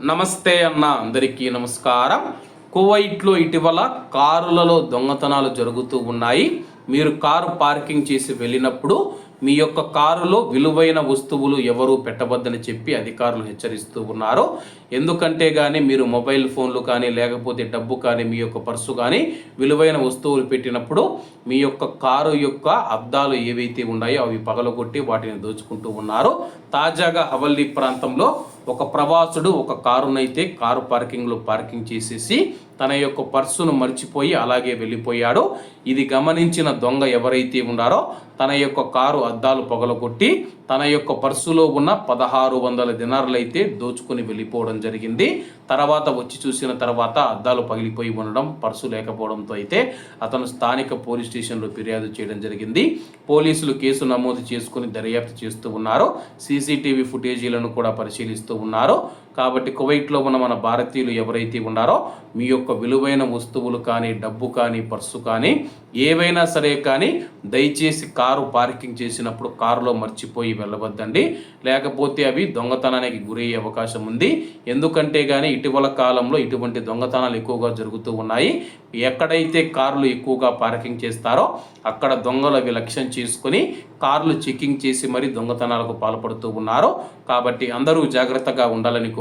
నమస్తే అన్న అందరికీ నమస్కారం. కువైట్లో ఇటీవల కారులలో దొంగతనాలు జరుగుతూ ఉన్నాయి. మీరు కారు పార్కింగ్ చేసి వెళ్ళినప్పుడు మీ యొక్క కారులో విలువైన వస్తువులు ఎవరు పెట్టవద్దని చెప్పి అధికారులు హెచ్చరిస్తూ ఉన్నారు ఎందుకంటే కానీ మీరు మొబైల్ ఫోన్లు కానీ లేకపోతే డబ్బు కానీ మీ యొక్క పర్సు కానీ విలువైన వస్తువులు పెట్టినప్పుడు మీ యొక్క కారు యొక్క అద్దాలు ఏవైతే ఉన్నాయో అవి పగలగొట్టి వాటిని దోచుకుంటూ ఉన్నారు తాజాగా హవల్లీ ప్రాంతంలో ఒక ప్రవాసుడు ఒక కారునైతే కారు పార్కింగ్లో పార్కింగ్ చేసేసి తన యొక్క పర్సును మర్చిపోయి అలాగే వెళ్ళిపోయాడు. ఇది గమనించిన దొంగ ఎవరైతే ఉన్నారో తన యొక్క కారు అద్దాలు పగలగొట్టి తన యొక్క పర్సులో ఉన్న పదహారు వందల దినారులు అయితే దోచుకుని వెళ్ళిపోవడం జరిగింది. తర్వాత వచ్చి చూసిన తర్వాత అద్దాలు పగిలిపోయి ఉండడం పర్సు లేకపోవడంతో అయితే అతను స్థానిక పోలీస్ స్టేషన్లో ఫిర్యాదు చేయడం జరిగింది. పోలీసులు కేసు నమోదు చేసుకుని దర్యాప్తు చేస్తూ ఉన్నారు. సీసీటీవీ ఫుటేజీలను కూడా పరిశీలిస్తూ ఉన్నారు. కాబట్టి కువైట్లో ఉన్న మన భారతీయులు ఎవరైతే ఉన్నారో మీ యొక్క విలువైన వస్తువులు కానీ డబ్బు కానీ పర్సు కానీ ఏవైనా సరే కానీ దయచేసి కారు పార్కింగ్ చేసినప్పుడు కారులో మర్చిపోయి వెళ్ళవద్దండి. లేకపోతే అవి దొంగతనానికి గురయ్యే అవకాశం ఉంది. ఎందుకంటే కానీ ఇటీవల కాలంలో ఇటువంటి దొంగతనాలు ఎక్కువగా జరుగుతూ ఉన్నాయి. ఎక్కడైతే కార్లు ఎక్కువగా పార్కింగ్ చేస్తారో అక్కడ దొంగలు అవి లక్ష్యం చేసుకుని కార్లు చెకింగ్ చేసి మరీ దొంగతనాలకు పాల్పడుతూ ఉన్నారు. కాబట్టి అందరూ జాగ్రత్తగా ఉండాలని